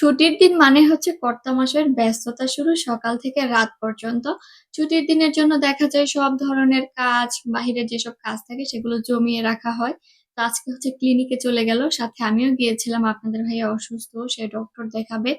ছুটির দিন মানে হচ্ছে কর্তা মশাইয়ের ব্যস্ততা শুরু সকাল থেকে রাত পর্যন্ত। ছুটির দিনের জন্য দেখা যায় সব ধরনের কাজ, বাহিরের যেসব কাজ থাকে সেগুলো জমিয়ে রাখা হয়। তো আজকে হচ্ছে ক্লিনিকে চলে গেল। সাথে আমিও গিয়েছিলাম। আপনাদের ভাইয়া অসুস্থ, সে ডক্টর দেখাবে।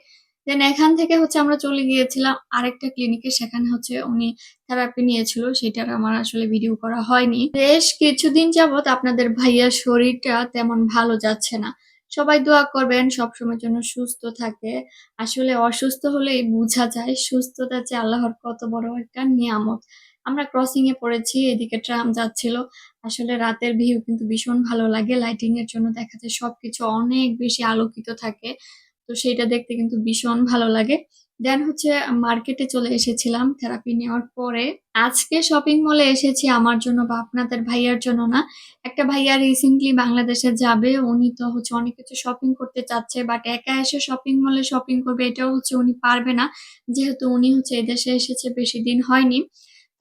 দেন এখান থেকে হচ্ছে আমরা চলে গিয়েছিলাম আরেকটা ক্লিনিকে। সেখানে হচ্ছে উনি থেরাপি নিয়েছিল। সেটার আমার আসলে ভিডিও করা হয়নি। বেশ কিছুদিন যাবৎ আপনাদের ভাইয়ার শরীরটা তেমন ভালো যাচ্ছে না। সবাই দোয়া করবেন সবসময়ের জন্য সুস্থ থাকে। আসলে অসুস্থ হলেই বুঝা যায় সুস্থতা যে আল্লাহর কত বড় একটা নিয়ামত। আমরা ক্রসিং এ পড়েছি, এদিকে ট্রাম যাচ্ছিল। আসলে রাতের ভিউ কিন্তু ভীষণ ভালো লাগে। লাইটিং এর জন্য দেখা যায় সবকিছু অনেক বেশি আলোকিত থাকে। তো সেটা দেখতে কিন্তু ভীষণ ভালো লাগে। দেন হচ্ছে মার্কেটে চলে এসেছিলাম থেরাপি নেওয়ার পরে। আজকে শপিং মলে এসেছি আমার জন্য বা আপনাদের ভাইয়ার জন্য না। একটা ভাইয়া রিসেন্টলি বাংলাদেশে যাবে। উনি তো হচ্ছে অনেক কিছু শপিং করতে চাচ্ছে। বাট একা এসে শপিং মলে শপিং করবে, এটাও হচ্ছে উনি পারবে না। যেহেতু উনি হচ্ছে এদেশে এসেছে, বেশি দিন হয়নি।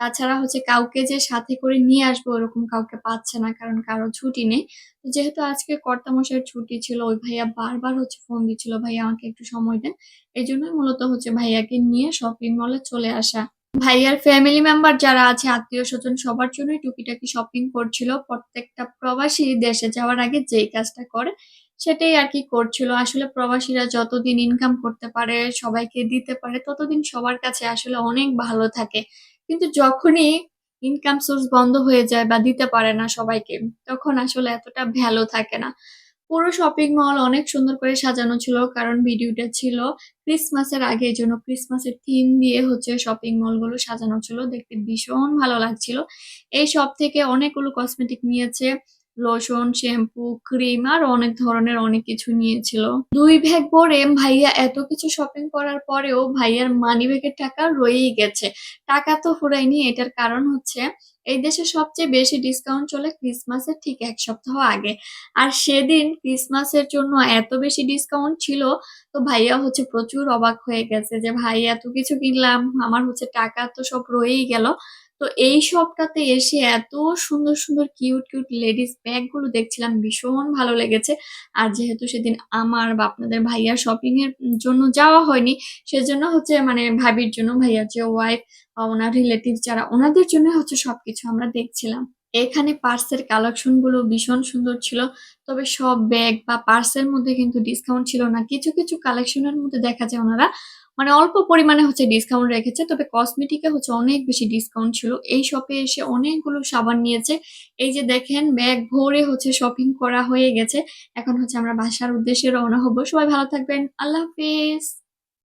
তাছাড়া হচ্ছে কাউকে যে সাথে করে নিয়ে আসব ওরকম কাউকে পাচ্ছে না। কারণ কারও ছুটি নেই। তো যেহেতু আজকে কর্তামশাইয়ের ছুটি ছিল ওই ভাইয়া বারবার হচ্ছে ফোন দিচ্ছিল, "ভাইয়া আমাকে একটু সময় দেন।" এই জন্যই মূলত হচ্ছে ভাইয়াকে নিয়ে শপিং মলে চলে আসা। ভাইয়ার ফ্যামিলি মেম্বার যারা আছে আত্মীয় স্বজন সবার জন্যই টুকিটাকি শপিং করছিল। প্রত্যেকটা প্রবাসী দেশে যাওয়ার আগে যেই কাজটা করে সেটাই আর কি করছিল। আসলে প্রবাসীরা যতদিন ইনকাম করতে পারে, সবাইকে দিতে পারে ততদিন সবার কাছে আসলে অনেক ভালো থাকে। কিন্তু যখনই ইনকাম সোর্স বন্ধ হয়ে যায় বা দিতে পারে না সবাইকে, তখন আসলে এতটা ভ্যালু থাকে না। পুরো শপিং মল অনেক সুন্দর করে সাজানো ছিল। কারণ ভিডিওটা ছিল ক্রিসমাসের আগে জন্য ক্রিসমাসের থিম দিয়ে হচ্ছে শপিং মলগুলো সাজানো ছিল। দেখতে ভীষণ ভালো লাগছিল। এই শপ থেকে অনেকগুলো কসমেটিক নিয়েছে। লোশন, শ্যাম্পু, ক্রিম আর অনেক ধরনের অনেক কিছু নিয়েছিল। দুই ব্যাগ ভরে ভাইয়া এত কিছু শপিং করার পরেও ভাইয়ার মানি ব্যাগের টাকা রয়েই গেছে। টাকা তো ফুরায়নি এটার কারণ হচ্ছে এই দেশে সবচেয়ে বেশি ডিসকাউন্ট চলে ক্রিসমাসের ঠিক এক সপ্তাহ আগে। আর সেদিন ক্রিসমাসের জন্য এত বেশি ডিসকাউন্ট ছিল তো ভাইয়া হচ্ছে প্রচুর অবাক হয়ে গেছে যে, "ভাই এত কিছু কিনলাম, আমার হচ্ছে টাকা তো সব রয়েই গেল।" তো এই শপটাতে এসে এত সুন্দর, সুন্দর কিউট, কিউট লেডিস ব্যাগগুলো দেখছিলাম ভীষণ ভালো লেগেছে। আর যেহেতু সেদিন আমার বা আপনাদের ভাইয়ার শপিং এর জন্য যাওয়া হয়নি, সেজন্য হচ্ছে মানে ভাবির জন্য ভাইয়ার যে ওয়াইফ বা ওনার রিলেটিভ যারা ওনাদের জন্য হচ্ছে সবকিছু আমরা দেখছিলাম। এখানে পার্সের কালেকশনগুলো ভীষণ সুন্দর ছিল। তবে সব ব্যাগ বা পার্সের মধ্যে কিন্তু ডিসকাউন্ট ছিল না। কিছু, কিছু কালেকশন এর মধ্যে দেখা যায় ওনারা মানে অল্প পরিমাণে হচ্ছে ডিসকাউন্ট রেখেছে। তবে কসমেটিক হচ্ছে অনেক বেশি ডিসকাউন্ট ছিল। এই শপে এসে অনেকগুলো সাবান নিয়েছে। এই যে দেখেন ব্যাগ ভরে হচ্ছে শপিং করা হয়ে গেছে। এখন হচ্ছে আমরা বাসার উদ্দেশ্যে রওনা হব। সবাই ভালো থাকবেন। আল্লাহ হাফেজ।